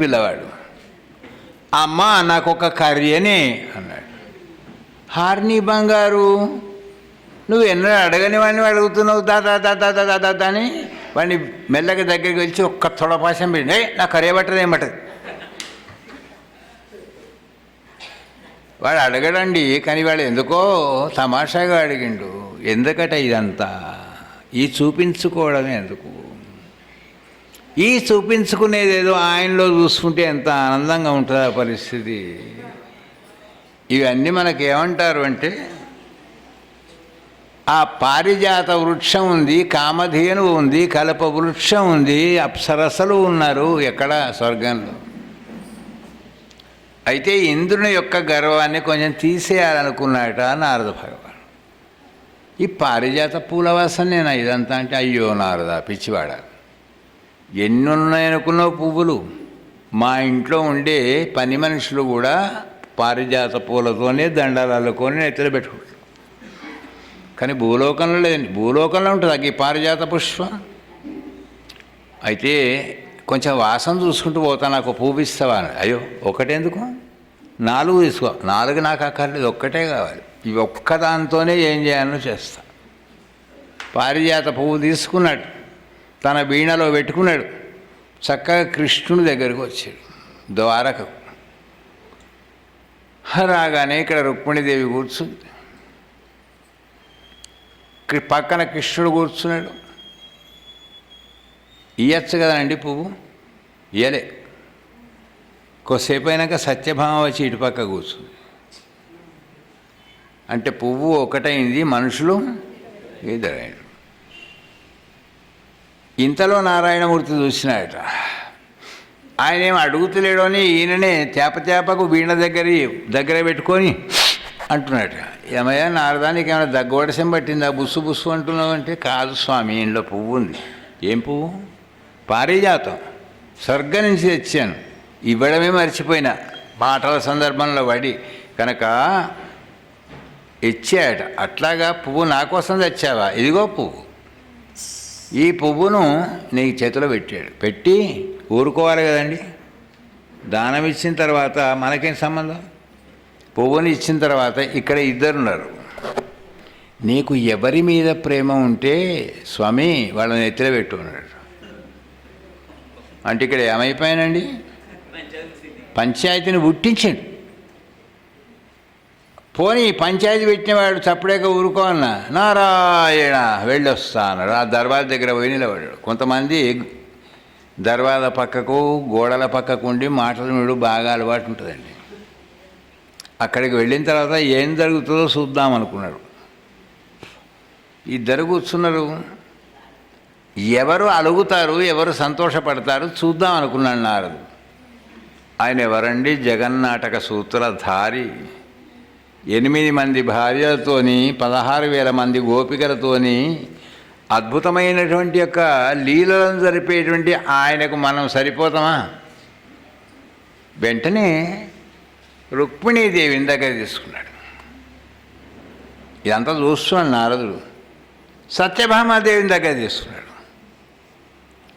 పిల్లవాడు. అమ్మ నాకు ఒక కర్రీ అని అన్నాడు. హార్ని బంగారు నువ్వు ఎన్నో అడగని వాడిని అడుగుతున్నావు దాదా దాదా దాదా దాదా అని వాడిని మెల్లగా దగ్గరికి వెళ్ళి ఒక్క తొడపాశం పెట్టి నా కర్రీ పట్టదు ఏం పట్టదు. వాడు అడగడండి కానీ వాడు ఎందుకో తమాషాగా అడిగిండు. ఎందుకట ఇదంతా? ఈ చూపించుకోవడమే ఎందుకు? ఈ చూపించుకునేది ఏదో ఆయనలో చూసుకుంటే ఎంత ఆనందంగా ఉంటుంది ఆ పరిస్థితి. ఇవన్నీ మనకి ఏమంటారు అంటే ఆ పారిజాత వృక్షం ఉంది కామధేను ఉంది కలప వృక్షం ఉంది అప్సరసలు ఉన్నారు ఎక్కడ స్వర్గంలో. అయితే ఇంద్రుని యొక్క గర్వాన్ని కొంచెం తీసేయాలనుకున్నాట నారద భగవాన్. ఈ పారిజాత పూల వాసనేనా ఇదంతా అంటే అయ్యో నారద పిచ్చివాడ. ఎన్ని పువ్వులు? మా ఇంట్లో ఉండే పని మనుషులు కూడా పారిజాత పూలతోనే దండాలు అల్లుకొని నెత్తిలో పెట్టుకుంటారు. కానీ భూలోకంలో లేదండి. భూలోకంలో ఉంటుంది. ఈ పారిజాత పుష్పం. అయితే కొంచెం వాసన చూసుకుంటూ పోతా నాకు పువ్వు ఇస్తావా అయ్యో ఒకటెందుకు? నాలుగు తీసుకో. నాలుగు నాకు అక్కర్లేదు. ఒక్కటే కావాలి. ఇవి ఒక్క దాంతోనే ఏం చేయాలో చేస్తా. పారిజాత పువ్వు తీసుకున్నట్టు. తన వీణలో పెట్టుకున్నాడు. చక్కగా కృష్ణుని దగ్గరికి వచ్చాడు. ద్వారకకు రాగానే ఇక్కడ రుక్మిణీదేవి కూర్చుంది. పక్కన కృష్ణుడు కూర్చున్నాడు. ఇయ్యచ్చు కదండి పువ్వు? ఇయ్యలే కొద్దిసేపు అయినాక సత్యభామ వచ్చి ఇటుపక్క కూర్చుంది. అంటే పువ్వు ఒకటైంది మనుషులు ఇద్దరైన ఇంతలో నారాయణమూర్తి చూసినాడట. ఆయన ఏం అడుగుతలేడు అని ఈయననే తేపతేపకు వీణ దగ్గర దగ్గర పెట్టుకొని అంటున్నాడు ఏమయ్యా నారదానికి ఏమైనా దగ్గోడసం పట్టిందా? బుస్సు బుస్సు అంటున్నావు అంటే కాదు స్వామి ఇంట్లో పువ్వు ఉంది. ఏం పువ్వు? పారిజాతం. స్వర్గం నుంచి తెచ్చాను. ఇవ్వడమే మర్చిపోయినా. మాటల సందర్భంలో పడి కనుక ఇచ్చాడు అట్లాగా పువ్వు నా కోసం తెచ్చావా? ఇదిగో పువ్వు. ఈ పువ్వును నీకు చేతిలో పెట్టాడు. పెట్టి ఊరుకోవాలి కదండి. దానం ఇచ్చిన తర్వాత మనకేం సంబంధం? పువ్వుని ఇచ్చిన తర్వాత ఇక్కడ ఇద్దరున్నారు. నీకు ఎవరి మీద ప్రేమ ఉంటే స్వామి వాళ్ళని ఎత్తిలో పెట్టు అన్నాడు అంటే ఇక్కడ ఏమైపోయానండి? పంచాయతీని పుట్టించాడు పోనీ పంచాయతీ పెట్టినవాడు చప్పుడేక ఊరుకో అన్న. నారాయణ వెళ్ళొస్తా అన్నాడు ఆ దర్వాజ దగ్గర పోయి నిలబడాడు కొంతమంది దర్వాజ పక్కకు గోడల పక్కకు ఉండి మాటలు మీడు బాగా అలవాటు ఉంటుందండి. అక్కడికి వెళ్ళిన తర్వాత ఏం జరుగుతుందో చూద్దాం అనుకున్నాడు ఇద్దరు కూర్చున్నారు. ఎవరు అలుగుతారు ఎవరు సంతోషపడతారు చూద్దాం అనుకున్నాడు నారదు ఆయన ఎవరండి? జగన్నాటక సూత్రధారి. ఎనిమిది మంది భార్యలతోని పదహారు వేల మంది గోపికలతోని అద్భుతమైనటువంటి యొక్క లీలలను జరిపేటువంటి ఆయనకు మనం సరిపోతామా? వెంటనే రుక్మిణీదేవిని దగ్గర తీసుకున్నాడు. ఇదంతా చూస్తున్నాడు నారదుడు. సత్యభామాదేవిని దగ్గర తీసుకున్నాడు.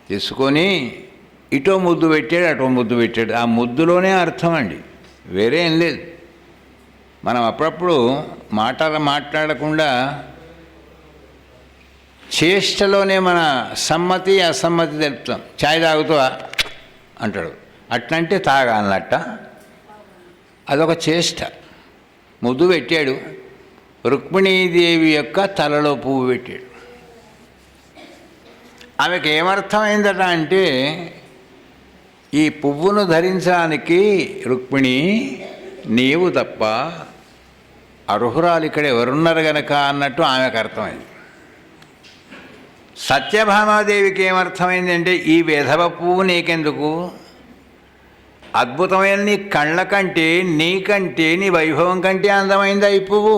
తీసుకొని ఇటో ముద్దు పెట్టాడు అటో ముద్దు పెట్టాడు. ఆ ముద్దులోనే అర్థం అండి. వేరే ఏం లేదు. మనం అప్పుడప్పుడు మాటలు మాట్లాడకుండా చేష్టలోనే మన సమ్మతి అసమ్మతి తెలుపుతాం. ఛాయ్ తాగుతావా అంటాడు. అట్లంటే తాగా అన్నట్ట అదొక చేష్ట. ముద్దు పెట్టాడు. రుక్మిణీదేవి యొక్క తలలో పువ్వు పెట్టాడు. ఆమెకు ఏమర్థమైందట అంటే ఈ పువ్వును ధరించడానికి రుక్మిణి నీవు తప్ప అర్హురాలు ఇక్కడ ఎవరున్నారు గనక అన్నట్టు ఆమెకు అర్థమైంది. సత్యభామాదేవికి ఏమర్థమైందంటే ఈ విధవ పువ్వు నీకెందుకు? అద్భుతమైన నీ కళ్ళ కంటే నీకంటే నీ వైభవం కంటే అందమైందా ఈ పువ్వు?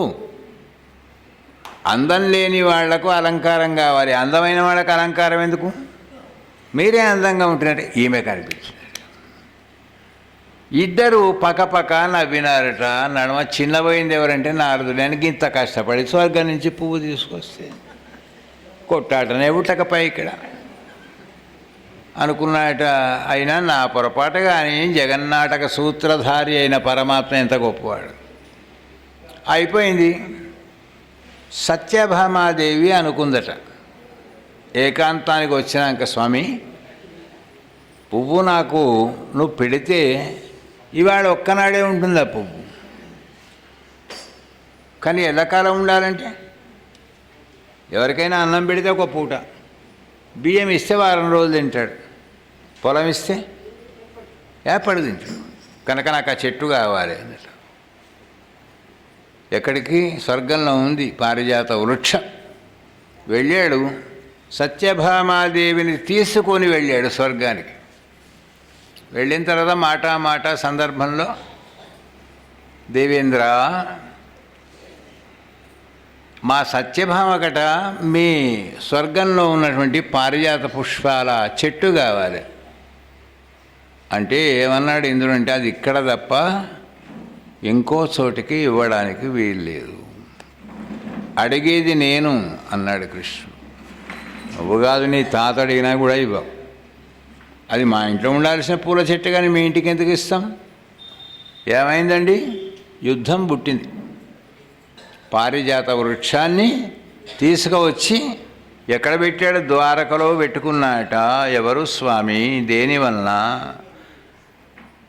అందం లేని వాళ్ళకు అలంకారం కావాలి. అందమైన వాళ్ళకు అలంకారం ఎందుకు? మీరే అందంగా ఉంటున్నట్టు ఈమె కనిపించింది. ఇద్దరు పకపక నవ్వినారట. నడమ చిన్నపోయింది ఎవరంటే నారదుడానికి ఇంత కష్టపడి స్వర్గం నుంచి పువ్వు తీసుకొస్తే కొట్టాటనే ఉట్టకపై ఇక్కడ అనుకున్నట అయినా నా పొరపాటు కానీ జగన్నాటక సూత్రధారి అయిన పరమాత్మ ఎంత గొప్పవాడు. అయిపోయింది. సత్యభామాదేవి అనుకుందట. ఏకాంతానికి వచ్చినాక స్వామి పువ్వు నాకు నువ్వు పెడితే ఇవాళ ఒక్కనాడే ఉంటుంది ఆ పువ్వు? కానీ ఎల్లకాలం ఉండాలంటే? ఎవరికైనా అన్నం పెడితే ఒక పూట. బియ్యం ఇస్తే వారం రోజులు తింటాడు. పొలం ఇస్తే? ఏపడు తింటాడు. కనుక నాకు ఆ చెట్టు కావాలి అన్నట్టు ఎక్కడికి? స్వర్గంలో ఉంది పారిజాత వృక్షం. వెళ్ళాడు. సత్యభామాదేవిని తీసుకొని వెళ్ళాడు స్వర్గానికి. వెళ్ళిన తర్వాత మాట మాట సందర్భంలో దేవేంద్ర మా సత్యభామకట మీ స్వర్గంలో ఉన్నటువంటి పారిజాత పుష్పాల చెట్టు కావాలి. అంటే ఏమన్నాడు ఇంద్రుడు అంటే అది ఇక్కడ తప్ప ఇంకో చోటికి ఇవ్వడానికి వీల్లేదు. అడిగేది నేను అన్నాడు కృష్ణుడు. నువ్వు కాదు నీ తాత అడిగినా కూడా ఇవ్వవు. అది మా ఇంట్లో ఉండాల్సిన పూల చెట్టు కానీ మీ ఇంటికి ఎందుకు ఇస్తాం? ఏమైందండి? యుద్ధం పుట్టింది. పారిజాత వృక్షాన్ని తీసుకువచ్చి ఎక్కడ పెట్టాడు? ద్వారకలో పెట్టుకున్నాట. ఎవరు స్వామి? దేనివల్ల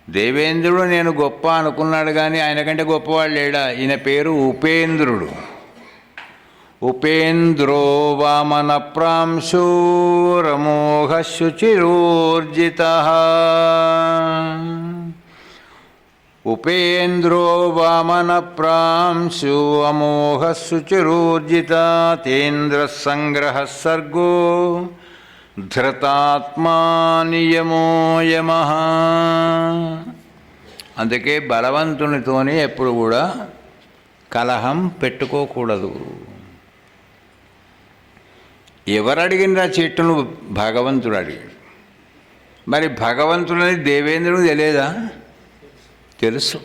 దేవేంద్రుడు నేను గొప్ప అనుకున్నాడు కానీ ఆయన కంటే గొప్పవాడు లేడా? ఈయన పేరు ఉపేంద్రుడు. ఉపేంద్రో వామన ప్రాంశూరమోహ శుచిరోర్జిత ఉపేంద్రో వామన ప్రాంశు అమోహ శుచిరోర్జిత సంగ్రహ సర్గో ధృతాత్మా అందుకే బలవంతునితోనే ఎప్పుడు కూడా కలహం పెట్టుకోకూడదు. ఎవరు అడిగినరా చెట్టును భగవంతుడు అడిగాడు. మరి భగవంతుడని దేవేంద్రుడు తెలియదా? తెలుసు.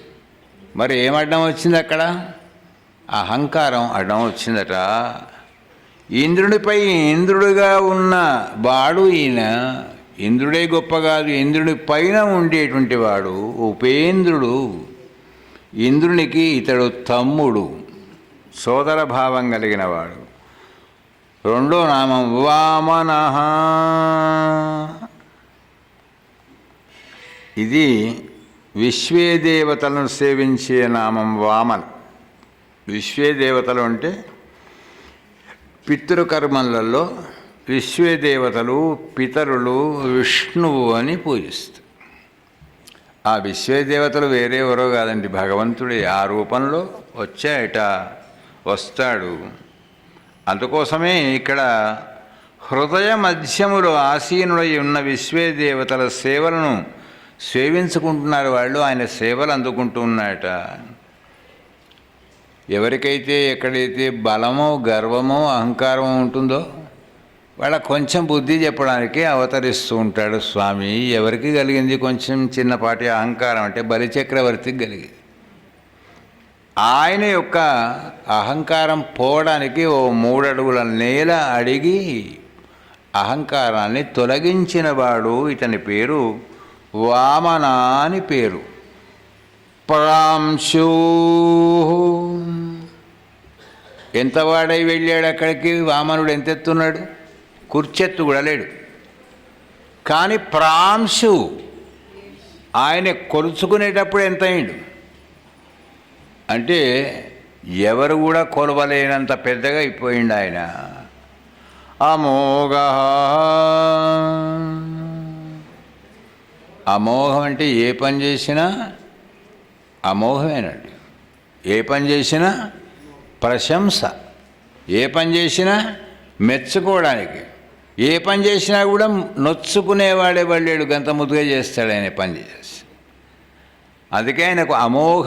మరి ఏం అడ్డం వచ్చింది అక్కడ? అహంకారం అడ్డం వచ్చిందట. ఇంద్రుడిపై ఇంద్రుడిగా ఉన్న వాడు ఈయన. ఇంద్రుడే గొప్ప కాదు ఇంద్రుడి పైన ఉండేటువంటి వాడు ఉపేంద్రుడు. ఇంద్రునికి ఇతడు తమ్ముడు సోదర భావం కలిగిన వాడు. రెండో నామం వామన ఇది విశ్వే దేవతలను సేవించే నామం వామన్. విశ్వే దేవతలు అంటే పితృకర్మలలో విశ్వే దేవతలు పితరులు విష్ణువు అని పూజిస్తారు ఆ విశ్వే దేవతలు వేరే ఎవరో కాదండి భగవంతుడు. ఆ రూపంలో వచ్చాయట వస్తాడు. అందుకోసమే ఇక్కడ హృదయ మధ్యములు ఆసీనుడై ఉన్న విశ్వే దేవతల సేవలను సేవించుకుంటున్నారు వాళ్ళు ఆయన సేవలు అందుకుంటూ ఉన్నాయట. ఎవరికైతే ఎక్కడైతే బలమో గర్వమో అహంకారమో ఉంటుందో వాళ్ళ కొంచెం బుద్ధి చెప్పడానికి అవతరిస్తూ ఉంటాడు స్వామి. ఎవరికి కలిగింది కొంచెం చిన్నపాటి అహంకారం అంటే బలిచక్రవర్తికి కలిగింది. ఆయన యొక్క అహంకారం పోవడానికి ఓ మూడడుగుల నేల అడిగి అహంకారాన్ని తొలగించినవాడు ఇతని పేరు వామన అని పేరు. ప్రాంశు. ఎంత వాడై వెళ్ళాడు అక్కడికి? వామనుడు ఎంతెత్తున్నాడు? కుర్చెత్తు కూడా లేడు. కానీ ప్రాంశు ఆయన కొలుచుకునేటప్పుడు ఎంత అయిండు అంటే ఎవరు కూడా కొలవలేనంత పెద్దగా అయిపోయిండు ఆయన. అమోఘ. అమోఘం అంటే ఏ పని చేసినా అమోఘమేనండి. ఏ పని చేసినా ప్రశంస. ఏ పని చేసినా మెచ్చుకోవడానికి. ఏ పని చేసినా కూడా నొచ్చుకునేవాడే వాళ్ళేడు గంత ముద్దుగా చేస్తాడు ఆయన పని చేసి. అందుకే ఆయనకు అమోఘ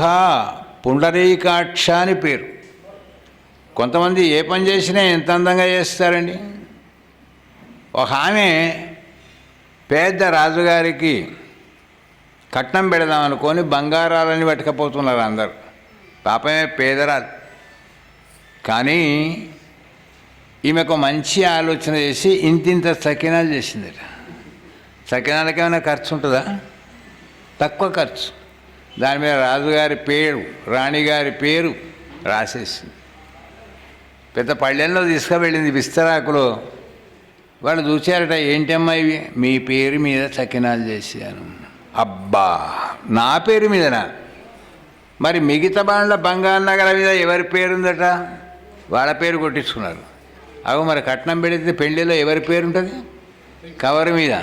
పుండరీకాక్ష అని పేరు. కొంతమంది ఏ పని చేసినా ఎంత అందంగా చేస్తారండి? ఒక ఆమె పేద రాజుగారికి కట్నం పెడదాం అనుకొని బంగారాలని పట్టుకపోతున్నారు అందరు. పాపమే పేదరాజు కానీ ఈమెకు మంచి ఆలోచన చేసి ఇంతింత సకినాలు చేసిందట. సకినాలకేమైనా ఖర్చు ఉంటుందా తక్కువ ఖర్చు. దాని మీద రాజుగారి పేరు రాణిగారి పేరు రాసేసింది. పెద్ద పళ్ళెంలో తీసుకువెళ్ళింది విస్తరాకులో. వాళ్ళు చూచారట ఏంటమ్మా ఇవి? మీ పేరు మీద చకినాలు చేశాను. అబ్బా నా పేరు మీదనా? మరి మిగతా బాండ్ల బంగారు నగర మీద ఎవరి పేరు ఉందట వాళ్ళ పేరు కొట్టించుకున్నారు. అవి మరి కట్నం పెడితే పెళ్ళిలో ఎవరి పేరు ఉంటుంది కవర్ మీద.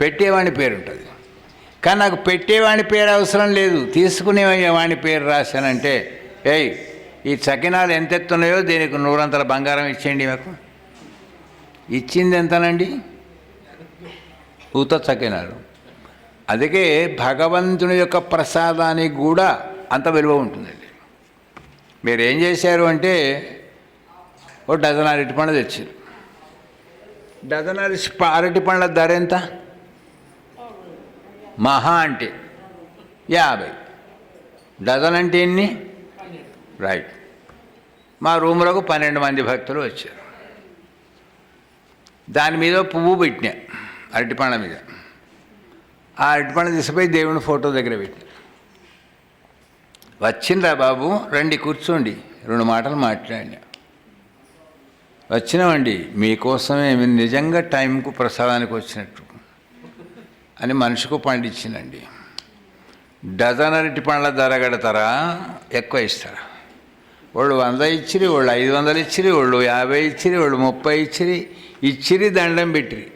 పెట్టేవాడి పేరు ఉంటుంది కానీ నాకు పెట్టేవాడి పేరు అవసరం లేదు. తీసుకునే వాడి పేరు రాశానంటే ఏయ్ ఈ చకినాలు ఎంత ఎత్తున్నాయో దీనికి నూరంతల బంగారం ఇచ్చేయండి మాకు. ఇచ్చింది ఎంతనండి? ఊత చకినాలు. అందుకే భగవంతుని యొక్క ప్రసాదానికి కూడా అంత విలువ ఉంటుందండి. మీరు ఏం చేశారు అంటే ఓ డజన్ అరటి పండ్లు తెచ్చారు. డజన్ అరటి అరటి పండ్ల ధర ఎంత? మహా అంటే యాభై. డజన్ అంటే ఎన్ని? రైట్. మా రూమ్లోకి పన్నెండు మంది భక్తులు వచ్చారు. దాని మీద పువ్వు పెట్టినా అరటిపండ్ల మీద. ఆ అరటిపండ్లు దిశపై దేవుని ఫోటో దగ్గర పెట్టిన. వచ్చిండ్రా బాబు రండి కూర్చోండి రెండు మాటలు మాట్లాడినా. వచ్చినామండి మీకోసమే నిజంగా టైంకు ప్రసాదానికి వచ్చినట్టు. అని మనిషికు పండించిందండి డజన్ అరటి పండ్ల ధర కడతారా? ఎక్కువ ఇస్తారా? వాళ్ళు వంద ఇచ్చిరి వాళ్ళు ఐదు వందలు ఇచ్చిరి వాళ్ళు యాభై ఇచ్చిరి వాళ్ళు ముప్పై ఇచ్చిరి ఇచ్చిరి దండం పెట్టిరి.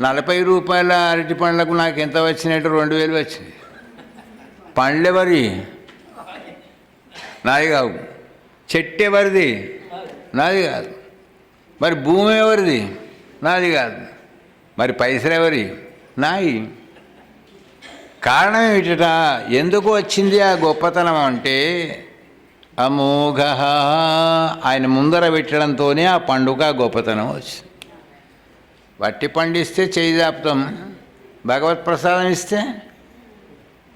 నలభై రూపాయల అరటి పండ్లకు నాకు ఎంత వచ్చినట్టు రెండు వేలు వచ్చింది. పండ్లెవరి నాది కావు. చెట్టు ఎవరిది నాది కాదు. మరి భూమి ఎవరిది? నాది కాదు. మరి పైసలు ఎవరి? నాయి. కారణం ఏమిట ఎందుకు వచ్చింది ఆ గొప్పతనం అంటే అమోఘ ఆయన ముందర పెట్టడంతోనే ఆ పండుగ గొప్పతనం వచ్చింది. వట్టి పండిస్తే చేయి జాపుతాం. భగవత్ ప్రసాదం ఇస్తే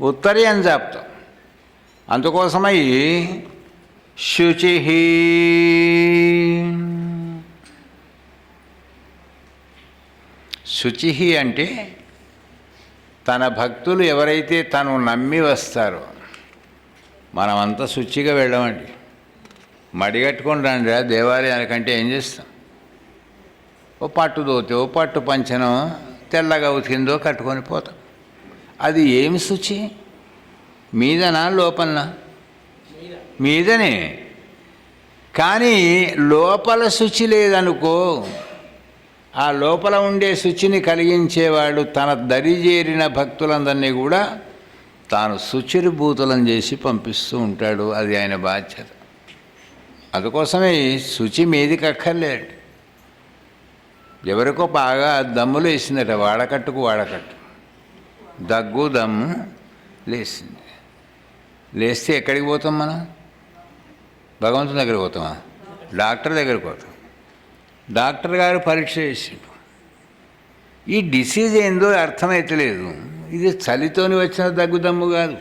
ఉత్తరీయం జాపుతాం. అందుకోసమై శుచి శుచి అంటే తన భక్తులు ఎవరైతే తను నమ్మి వస్తారో మనమంతా శుచిగా వెళ్ళమండి. మడిగట్టుకొని రండి దేవాలయానికంటే ఏం చేస్తాం? ఓ పట్టు దోతే ఓ పట్టు పంచనో తెల్లగా ఉతికిందో కట్టుకొని పోతాం. అది ఏమి శుచి? మీదనా లోపలనా? మీదనే. కానీ లోపల శుచి లేదనుకో ఆ లోపల ఉండే శుచిని కలిగించేవాడు తన దరిజేరిన భక్తులందరినీ కూడా తాను శుచిర్భూతులం చేసి పంపిస్తూ ఉంటాడు. అది ఆయన బాధ్యత. అందుకోసమే శుచి మీదికి అక్కర్లేడు ఎవరికో బాగా దమ్ములు వేసిందట వాడకట్టుకు వాడకట్టు. దగ్గు దమ్ము లేచింది లేస్తే ఎక్కడికి పోతాం మనం? భగవంతుని దగ్గరికి పోతామా? డాక్టర్ దగ్గరికి పోతాం. డాక్టర్ గారు పరీక్ష చేసిండు ఈ డిసీజ్ ఏందో అర్థమైతలేదు. ఇది చలితోని వచ్చిన దగ్గుదమ్ము కాదు.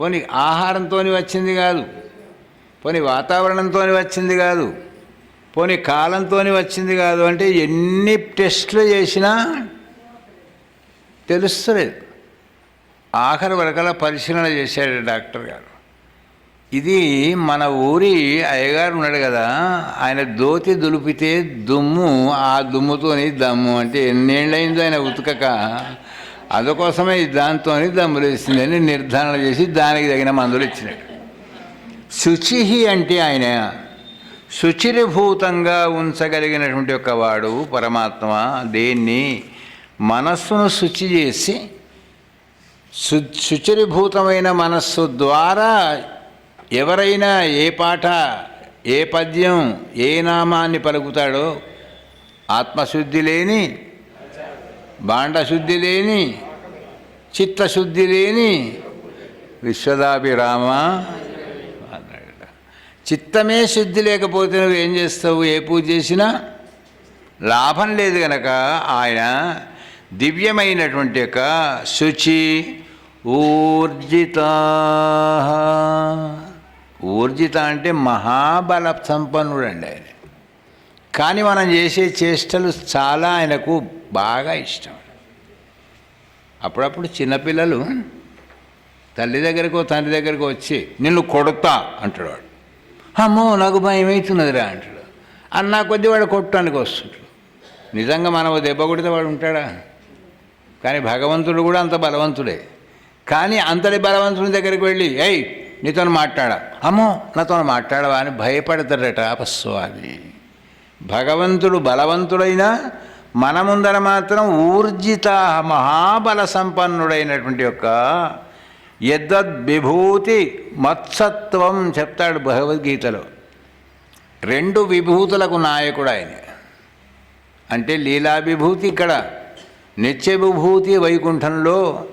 పోనీ ఆహారంతో వచ్చింది కాదు. పోనీ వాతావరణంతో వచ్చింది కాదు. పోనీ కాలంతో వచ్చింది కాదు అంటే ఎన్ని టెస్టులు చేసినా తెలుస్తలేదు. ఆఖరి వరకలా పరిశీలన చేశాడు డాక్టర్ గారు. ఇది మన ఊరి అయ్యగారు ఉన్నాడు కదా ఆయన దోతి దులిపితే దుమ్ము ఆ దుమ్ముతోని దమ్ము అంటే ఎన్నేళ్ళైందో ఆయన ఉతకక అందుకోసమే దాంతో దమ్ములు వేసిందని నిర్ధారణ చేసి దానికి తగిన మందులు ఇచ్చినాడు. శుచి అంటే ఆయన శుచిరిభూతంగా ఉంచగలిగినటువంటి ఒక వాడు పరమాత్మ దేన్ని మనస్సును శుచి చేసి శు శుచిరిభూతమైన మనస్సు ద్వారా ఎవరైనా ఏ పాట ఏ పద్యం ఏ నామాన్ని పలుకుతాడో ఆత్మశుద్ధి లేని బాండశుద్ధి లేని చిత్తశుద్ధి లేని విశ్వదాభిరామ అన్నాడు చిత్తమే శుద్ధి లేకపోతే నువ్వు ఏం చేస్తావు? ఏ పూజ చేసినా లాభం లేదు గనక ఆయన దివ్యమైనటువంటి యొక్క శుచి ఊర్జిత ఊర్జిత అంటే మహాబల సంపన్నుడు అండి ఆయన. కానీ మనం చేసే చేష్టలు చాలా ఆయనకు బాగా ఇష్టం. అప్పుడప్పుడు చిన్నపిల్లలు తల్లి దగ్గరకు తండ్రి దగ్గరకు వచ్చి నిన్ను కొడతా అంటాడు వాడు అమ్మో నాకు భయం అవుతున్నదిరా అంటాడు అన్న కొద్ది వాడు కొట్టడానికి వస్తుంటాడు నిజంగా మనం దెబ్బ కొడితే వాడు ఉంటాడా? కానీ భగవంతుడు కూడా అంత బలవంతుడే. కానీ అంతటి బలవంతుని దగ్గరికి వెళ్ళి ఏయ్ నీతో మాట్లాడా. అమ్మో నాతో మాట్లాడవా అని భయపడతాడట పశువాది భగవంతుడు బలవంతుడైనా మన ముందర మాత్రం ఊర్జిత మహాబల సంపన్నుడైనటువంటి యొక్క యద్విభూతి మత్సత్వం చెప్తాడు భగవద్గీతలో. రెండు విభూతులకు నాయకుడు ఆయన. అంటే లీలా విభూతి ఇక్కడ నిత్య విభూతి వైకుంఠంలో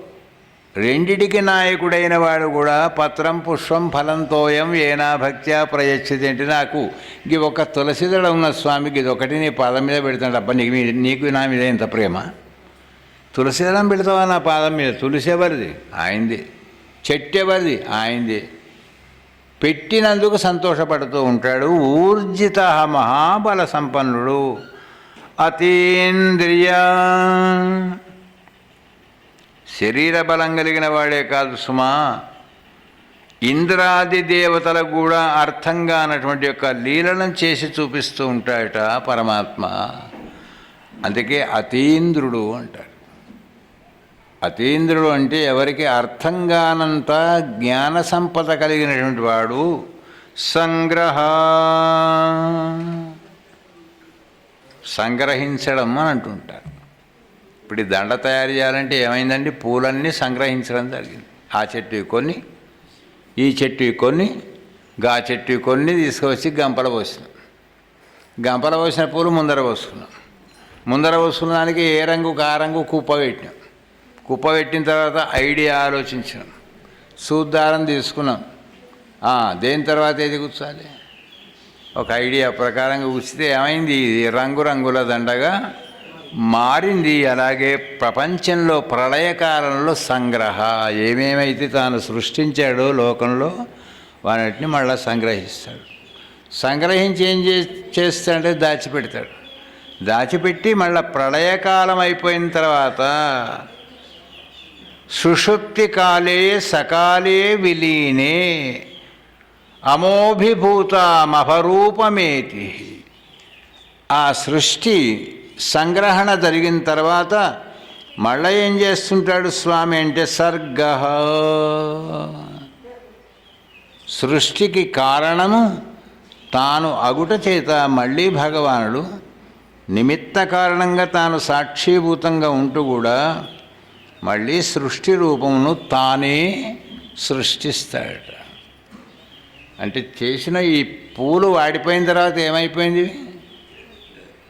రెండిటికి నాయకుడైన వాడు కూడా పత్రం పుష్పం ఫలంతోయం ఏనా భక్త్యా ప్రయచ్చతి అంటే నాకు. ఇది ఒక తులసిదడ ఉన్న స్వామికి ఇది ఒకటి నీ పాదం మీద పెడతాడు. అబ్బా నీకు నీకు నా మీద ఇంత ప్రేమ? తులసిదళం పెడతావా నా పాదం మీద? తులసి ఎవరిది? ఆయింది. చెట్టు ఎవరిది? ఆయింది. పెట్టినందుకు సంతోషపడుతూ ఉంటాడు. ఊర్జిత మహాబల సంపన్నుడు. అతీంద్రియ శరీర బలం కలిగిన వాడే కాదు సుమా. ఇంద్రాది దేవతలకు కూడా అర్థంగా అన్నటువంటి యొక్క లీలను చేసి చూపిస్తూ ఉంటాడట పరమాత్మ. అందుకే అతీంద్రుడు అంటాడు. అతీంద్రుడు అంటే ఎవరికి అర్థంగానంత జ్ఞాన సంపద కలిగినటువంటి వాడు సంగ్రహ. సంగ్రహించడం అని అంటుంటారు. ఇప్పుడు ఈ దండ తయారు చేయాలంటే ఏమైందండి? పూలన్నీ సంగ్రహించడం జరిగింది. ఆ చెట్టు కొన్ని ఈ చెట్టు కొన్ని గా చెట్టు కొన్ని తీసుకొచ్చి గంపల పోసినాం. గంపల పోసిన పూలు ముందర పోసుకున్నాం. ముందర పోసుకున్న దానికి ఏ రంగు ఆ రంగు కుప్ప పెట్టినాం. కుప్ప పెట్టిన తర్వాత ఐడియా ఆలోచించినాం. సూద్దారం తీసుకున్నాం. దేని తర్వాత ఏది కూర్చోాలి ఒక ఐడియా ప్రకారంగా కూర్చితే ఏమైంది? రంగురంగుల దండగా మారింది అలాగే ప్రపంచంలో ప్రళయకాలంలో సంగ్రహ. ఏమేమైతే తాను సృష్టించాడో లోకంలో వాటిని మళ్ళీ సంగ్రహిస్తాడు. సంగ్రహించి ఏం చే చేస్తాడంటే దాచిపెడతాడు. దాచిపెట్టి మళ్ళీ ప్రళయకాలం అయిపోయిన తర్వాత సుషుప్తి కాలే సకాలే విలీనే అమోభిభూతమభరూపమేతి ఆ సృష్టి సంగ్రహణ జరిగిన తర్వాత మళ్ళీ ఏం చేస్తుంటాడు స్వామి అంటే సర్గ. సృష్టికి కారణము తాను అగుట చేత మళ్ళీ భగవానుడు. నిమిత్త కారణంగా తాను సాక్షీభూతంగా ఉంటూ కూడా మళ్ళీ సృష్టి రూపమును తానే సృష్టిస్తాడట. అంటే చేసిన ఈ పూలు వాడిపోయిన తర్వాత ఏమైపోయింది?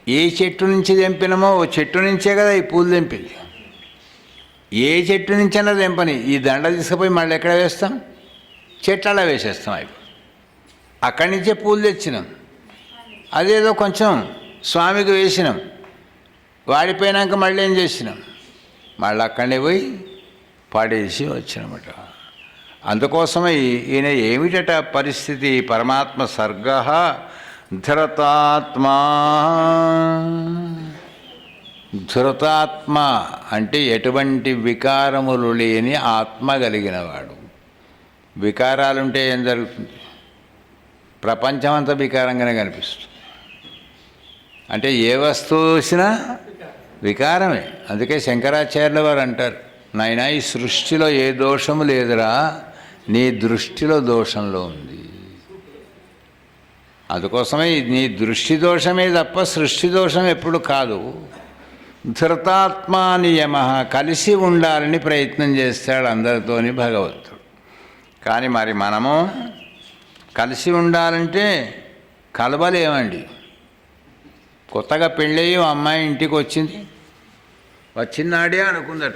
ఏ చెట్టు నుంచి తెంపినమో ఓ చెట్టు నుంచే కదా ఈ పూలు తెంపింది. ఏ చెట్టు నుంచైనా తెంపని ఈ దండ తీసుకుపోయి మళ్ళీ ఎక్కడ వేస్తాం? చెట్లలో వేసేస్తాం అవి. అక్కడి నుంచే పూలు తెచ్చినాం. అదేదో కొంచెం స్వామికి వేసినాం. వాడిపోయినాక మళ్ళీ ఏం చేసినాం? మళ్ళీ అక్కడనే పోయి పడేసి వచ్చినమాట. అందుకోసమే ఈయన ఏమిటట పరిస్థితి? పరమాత్మ సర్గ ధృతాత్మా ధృతాత్మ అంటే ఎటువంటి వికారములు లేని ఆత్మ కలిగినవాడు. వికారాలుంటే ఏం జరుగుతుంది? ప్రపంచమంతా వికారంగానే కనిపిస్తుంది. అంటే ఏ వస్తువు వచ్చినా వికారమే. అందుకే శంకరాచార్యుల వారు అంటారు నాయన ఈ సృష్టిలో ఏ దోషము లేదురా నీ దృష్టిలో దోషంలో ఉంది. అందుకోసమే నీ దృష్టి దోషమే తప్ప సృష్టి దోషం ఎప్పుడు కాదు. ధృతాత్మా నియమ కలిసి ఉండాలని ప్రయత్నం చేస్తాడు అందరితోని భగవంతుడు. కానీ మరి మనము కలిసి ఉండాలంటే కలవలేమండి. కొత్తగా పెళ్ళయి అమ్మాయి ఇంటికి వచ్చింది. వచ్చినాడే అనుకుందట.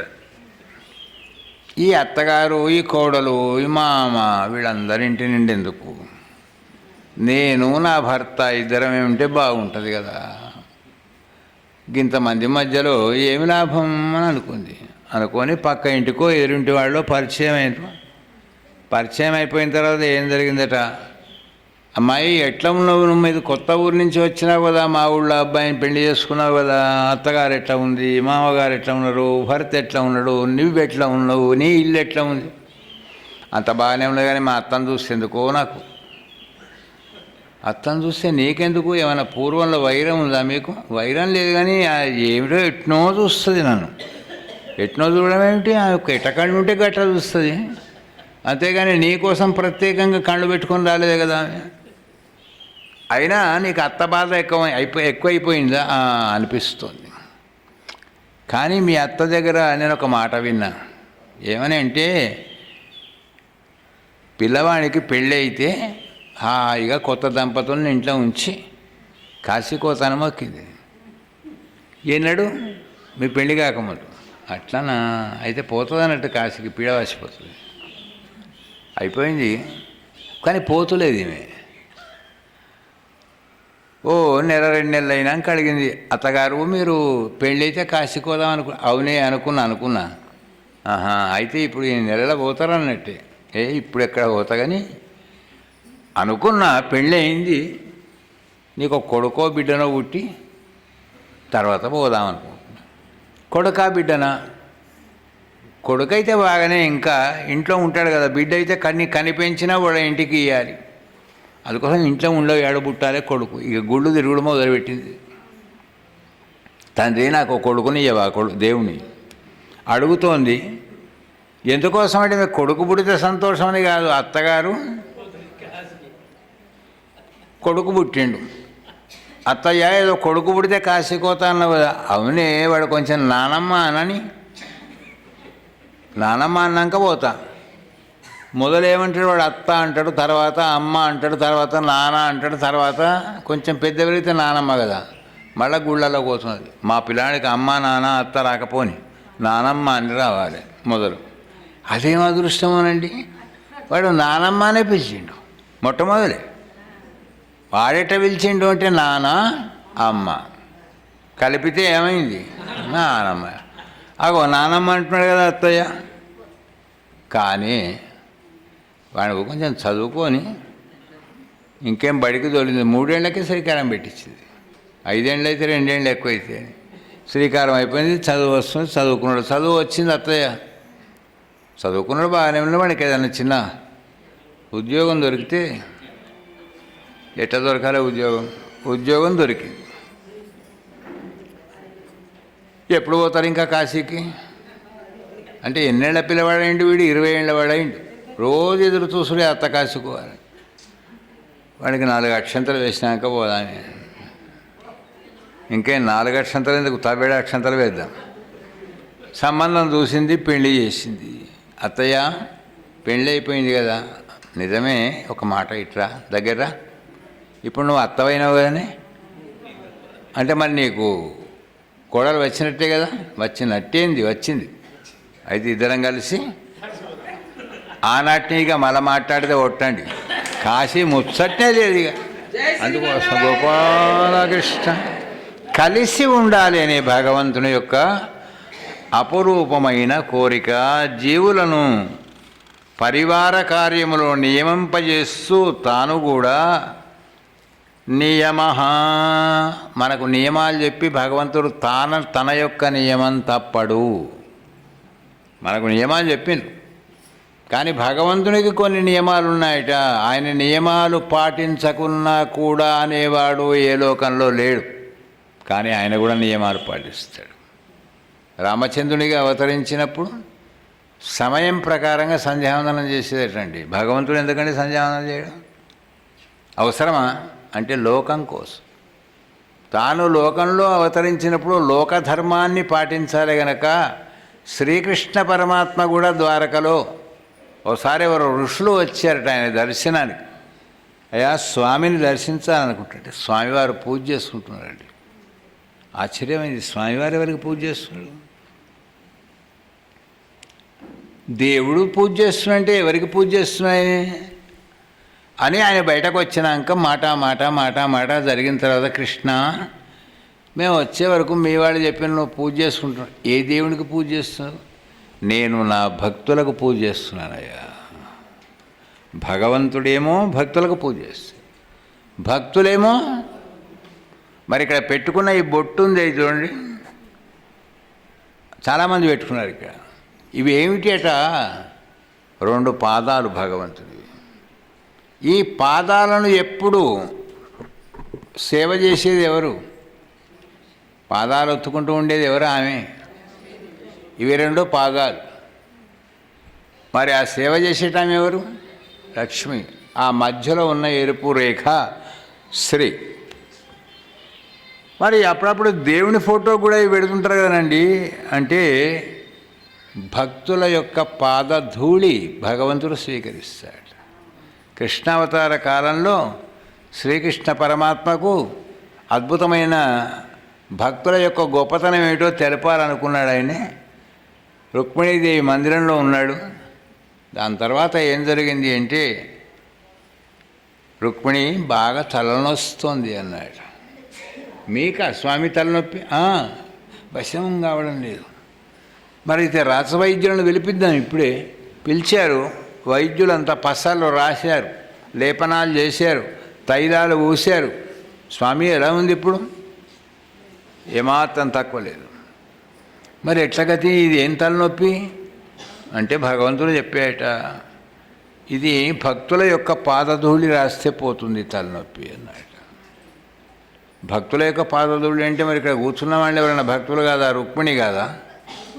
ఈ అత్తగారు ఈ కోడలు ఈ మామ వీళ్ళందరి ఇంటి నిండి ఎందుకు నేను నా భర్త ఇద్దరం ఏమిటే బాగుంటుంది కదా. ఇంతమంది మధ్యలో ఏమి లాభం అని అనుకుంది. అనుకొని పక్క ఇంటికో ఎదురింటి వాళ్ళలో పరిచయం అయిన పరిచయం అయిపోయిన తర్వాత ఏం జరిగిందట? అమ్మాయి ఎట్లా ఉన్నావు నువ్వు? మీద కొత్త ఊరు నుంచి వచ్చినావు కదా మా ఊళ్ళో అబ్బాయిని పెళ్ళి చేసుకున్నావు కదా. అత్తగారు ఎట్లా ఉంది? మామగారు ఎట్లా ఉన్నారు? భర్త ఎట్లా ఉన్నాడు? నువ్వు ఎట్లా ఉన్నావు? నీ ఇల్లు ఎట్లా ఉంది? అంత బాగానే ఉన్నది కానీ మా అత్తను చూస్తే ఎందుకో నాకు. అత్తను చూస్తే నీకెందుకు? ఏమైనా పూర్వంలో వైరం ఉందా మీకు? వైరం లేదు కానీ ఆ ఏమిటో ఎట్నో చూస్తుంది నన్ను. ఎట్నో చూడడం ఏమిటి? ఆ యొక్క ఎటకళ్ళు ఉంటే గట్ట చూస్తుంది. అంతేగాని నీ కోసం ప్రత్యేకంగా కళ్ళు పెట్టుకొని రాలేదు కదా. అయినా నీకు అత్త బాధ ఎక్కువ అయిపోయి ఎక్కువైపోయిందా? అనిపిస్తుంది. కానీ మీ అత్త దగ్గర నేను ఒక మాట విన్నా. ఏమని అంటే పిల్లవాడికి పెళ్ళి అయితే హాయిగా కొత్త దంపతులను ఇంట్లో ఉంచి కాశీకోతనం మొక్కింది ఏనాడు మీ పెళ్ళి కాకముందు. అట్లానా? అయితే పోతుంది అన్నట్టు కాశీకి పీడ వాసిపోతుంది. అయిపోయింది. కానీ పోతులేదు ఈమె. ఓ నెల రెండు నెలలు అయినాక అడిగింది అత్తగారు మీరు పెళ్ళి అయితే కాశీకి అనుకు అవునే అనుకున్నా అనుకున్నా. ఆహా అయితే ఇప్పుడు ఈ నెలలో పోతారన్నట్టే. ఏ ఇప్పుడు ఎక్కడ పోతా కానీ అనుకున్న పెళ్ళి అయింది నీకు కొడుకో బిడ్డనో పుట్టి తర్వాత పోదామనుకుంటున్నా కొడుకా బిడ్డనా? కొడుకైతే బాగానే ఇంకా ఇంట్లో ఉంటాడు కదా బిడ్డ అయితే కన్ని కనిపించినా కూడా ఇంటికి ఇవ్వాలి అందుకోసం ఇంట్లో ఉండవు ఏడబుట్టాలే కొడుకు. ఇక గుళ్ళు తిరుగుడు మొదలుపెట్టింది. తండ్రి నాకు కొడుకుని ఇవ్వవా కొడు దేవుని అడుగుతోంది ఎందుకోసం అంటే కొడుకు పుడితే సంతోషమని కాదు అత్తగారు కొడుకు పుట్టిండు. అత్తయ్య ఏదో కొడుకు పుడితే కాశీకోత అన్నావు కదా అవునే వాడు కొంచెం నానమ్మ అనని. నానమ్మ అన్నాక పోతా. మొదలేమంటాడు వాడు అత్త అంటాడు తర్వాత అమ్మ అంటాడు తర్వాత నాన్న అంటాడు తర్వాత కొంచెం పెద్ద పెరిగితే నానమ్మ కదా. మళ్ళీ గుళ్ళలో పోతున్నది. మా పిల్లాడికి అమ్మ నాన్న అత్త రాకపోని నానమ్మ అని రావాలి మొదలు. అదేం అదృష్టమోనండి? వాడు నానమ్మ అనే పిలిచిండు. మొట్టమొదలే. వాడేట పిలిచిండు అంటే నాన్న అమ్మ. కలిపితే ఏమైంది? నానమ్మ. అగో నానమ్మ అంటున్నాడు కదా అత్తయ్య. కానీ వాడు కొంచెం చదువుకొని ఇంకేం బడికి తోలింది. మూడేళ్ళకే శ్రీకారం పెట్టించింది. ఐదేళ్ళు అయితే రెండేళ్ళు ఎక్కువైతే. శ్రీకారం అయిపోయింది చదువు వస్తుంది చదువుకున్నాడు. చదువు వచ్చింది అత్తయ్య. చదువుకున్నాడు బాగానే ఉన్నాడు. వాడికి ఏదైనా చిన్న ఉద్యోగం దొరికితే ఎట్లా దొరకాలి ఉద్యోగం? ఉద్యోగం దొరికింది. ఎప్పుడు పోతారు ఇంకా కాశీకి? అంటే ఎన్నేళ్ళ పిల్లవాడైండు వీడు? ఇరవై ఏళ్ళ వాడైండు. రోజు ఎదురు చూసుడే అత్త కాసుకోవాలి వాడికి నాలుగు అక్షంతలు వేసినాక పోదామే. ఇంకే నాలుగు అక్షంతలు ఎందుకు? తబేడు అక్షంతలు వేద్దాం. సంబంధం చూసింది పెళ్ళి చేసింది. అత్తయ్య పెళ్ళి అయిపోయింది కదా. నిజమే ఒక మాట ఇట్రా. దగ్గర ఇప్పుడు నువ్వు అత్తవైనావు కదనే? అంటే మరి నీకు కోడలు వచ్చినట్టే కదా? వచ్చినట్టేంది వచ్చింది. అయితే ఇద్దరం కలిసి ఆనాటినిగా మళ్ళీ మాట్లాడితే ఒట్టండి. కాశీ ముచ్చట్నే లేదు ఇక. అందుకోసం గోపాలకృష్ణ కలిసి ఉండాలి అనే భగవంతుని యొక్క అపురూపమైన కోరిక జీవులను పరివార కార్యములో నియమింపజేస్తూ తాను కూడా నియమ. మనకు నియమాలు చెప్పి భగవంతుడు తాన తన యొక్క నియమం తప్పడు. మనకు నియమాలు చెప్పిండు. కానీ భగవంతునికి కొన్ని నియమాలు ఉన్నాయట. ఆయన నియమాలు పాటించకున్నా కూడా అనేవాడు ఏ లోకంలో లేడు. కానీ ఆయన కూడా నియమాలు పాటిస్తాడు. రామచంద్రునిగా అవతరించినప్పుడు సమయం ప్రకారంగా సంధ్యావందనం చేసేటండి భగవంతుడు ఎందుకంటే సంధ్యావందనం చేయడం? అవసరమా? అంటే లోకం కోసం. తాను లోకంలో అవతరించినప్పుడు లోకధర్మాన్ని పాటించాలి గనక శ్రీకృష్ణ పరమాత్మ కూడా ద్వారకలో. ఒకసారి ఎవరు ఋషులు వచ్చారట ఆయన దర్శనానికి. అయ్యా స్వామిని దర్శించాలనుకుంటుంటే స్వామివారు పూజ చేసుకుంటున్నారండి. ఆశ్చర్యమైంది స్వామివారు ఎవరికి పూజ చేస్తున్నారు? దేవుడు పూజ చేస్తున్నాడంటే ఎవరికి పూజ చేస్తున్నాయి అని ఆయన బయటకు వచ్చినాక మాట మాట మాట మాట జరిగిన తర్వాత కృష్ణ మేము వచ్చే వరకు మీ వాళ్ళు చెప్పిన నువ్వు పూజ చేసుకుంటున్నావు. ఏ దేవుడికి పూజ చేస్తున్నావు? నేను నా భక్తులకు పూజ చేస్తున్నానయ్యా. భగవంతుడేమో భక్తులకు పూజ చేస్తాడు. భక్తులేమో మరి ఇక్కడ పెట్టుకున్న ఈ బొట్టు ఉంది చూడండి. చాలామంది పెట్టుకున్నారు ఇక్కడ. ఇవి ఏమిటి అట? రెండు పాదాలు భగవంతుడు ఈ పాదాలను ఎప్పుడు సేవ చేసేది ఎవరు? పాదాలు ఒత్తుకుంటూ ఉండేది ఎవరు? ఆమె. ఇవి రెండు పాదాలు. మరి ఆ సేవ చేసేటామె ఎవరు? లక్ష్మి. ఆ మధ్యలో ఉన్న ఎరుపు రేఖ శ్రీ. మరి అప్పుడప్పుడు దేవుని ఫోటో కూడా పెడుతుంటారు కదండి. అంటే భక్తుల యొక్క పాదధూళి భగవంతుడు స్వీకరిస్తాడు. కృష్ణావతార కాలంలో శ్రీకృష్ణ పరమాత్మకు అద్భుతమైన భక్తుల యొక్క గొప్పతనం ఏమిటో తెలపాలనుకున్నాడు ఆయనే. రుక్మిణీదేవి మందిరంలో ఉన్నాడు. దాని తర్వాత ఏం జరిగింది అంటే రుక్మిణి బాగా తలనొస్తుంది అన్నాడు. మీక? స్వామి తలనొప్పి? వశం కావడం లేదు. మరి అయితే రాసవైద్యులను పిలిపిద్దాం ఇప్పుడే. పిలిచారు. వైద్యులంతా పసలు రాశారు లేపనాలు చేశారు తైలాలు ఊశారు. స్వామి ఎలా ఉంది ఇప్పుడు? ఏమాత్రం తక్కువ లేదు. మరి ఎట్ల గతి? ఇది ఏం తలనొప్పి? అంటే భగవంతుడు చెప్పాట ఇది భక్తుల యొక్క పాదధూళి రాస్తే పోతుంది తలనొప్పి అన్నట భక్తుల యొక్క పాదధూళి అంటే మరి ఇక్కడ కూర్చున్న వాళ్ళు ఎవరైనా భక్తులు కాదా? రుక్మిణి కాదా?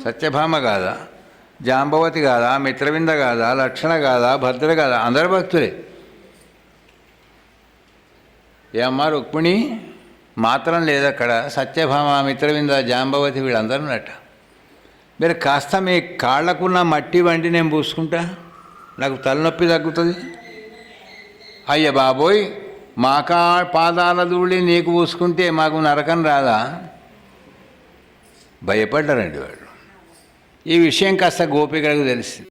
సత్యభామ కాదా? జాంబవతి కాదా మిత్రవింద కాదా లక్షణ కాదా భద్ర కాదా అందరు భక్తులే. ఏమ్మా రుక్మిణి మాత్రం లేదు అక్కడ సత్యభామ మిత్రవింద జాంబవతి వీళ్ళందరూ ఉన్నట్ట మీరు కాస్త మీ కాళ్ళకున్న మట్టి వండి నేను పూసుకుంటా. నాకు తలనొప్పి తగ్గుతుంది. అయ్య బాబోయ్ మా కా పాదాల ధూళి నీకు పూసుకుంటే మాకు నరకం రాదా? భయపడ్డారండి వాళ్ళు. ఈ విషయం కాస్త గోపికలకు తెలిసింది.